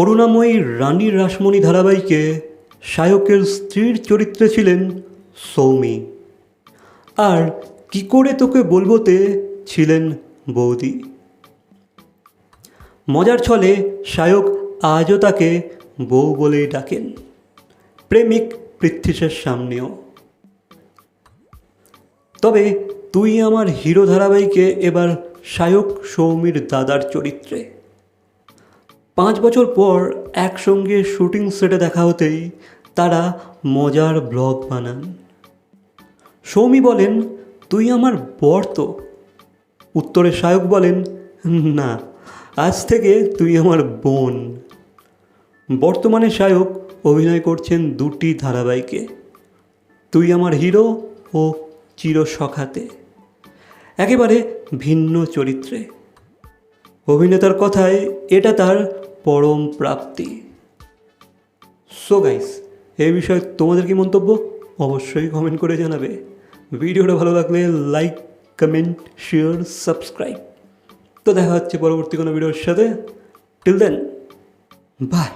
করুণাময়ী রানী রাসমণি ধারাবাহিকে শায়কের স্ত্রীর চরিত্রে ছিলেন সৌমি। আর কি করে তোকে বলবোতে ছিলেন বৌদি? মজার ছলে শায়ক আজও তাকে বউ বলেই ডাকেন। প্রেমিক পৃথ্বীশের সামনেও। তবে তুই আমার হিরো ধারাবাহিকে এবার শায়ক সৌমির দাদার চরিত্রে। পাঁচ বছর পর একসঙ্গে শুটিং সেটে দেখা হতেই তারা মজার ব্লগ বানান। সৌমি বলেন, তুই আমার বর তো। উত্তরে শায়ক বলেন, না, আজ থেকে তুই আমার বোন। বর্তমানে শায়ক অভিনয় করছেন দুটি ধারাবাহিকে, তুই আমার হিরো ও চিরসখাতে। একেবারে ভিন্ন চরিত্রে। অভিনেতার কথায় এটা তার পরম প্রাপ্তি। সো গাইস এই বিষয়ে তোমাদের কি মন্তব্য? অবশ্যই কমেন্ট করে জানাবে। ভিডিওটা ভালো লাগলে লাইক কমেন্ট শেয়ার সাবস্ক্রাইব তো দেখা হচ্ছে পরবর্তী কোনো ভিডিওর সাথে। Till then by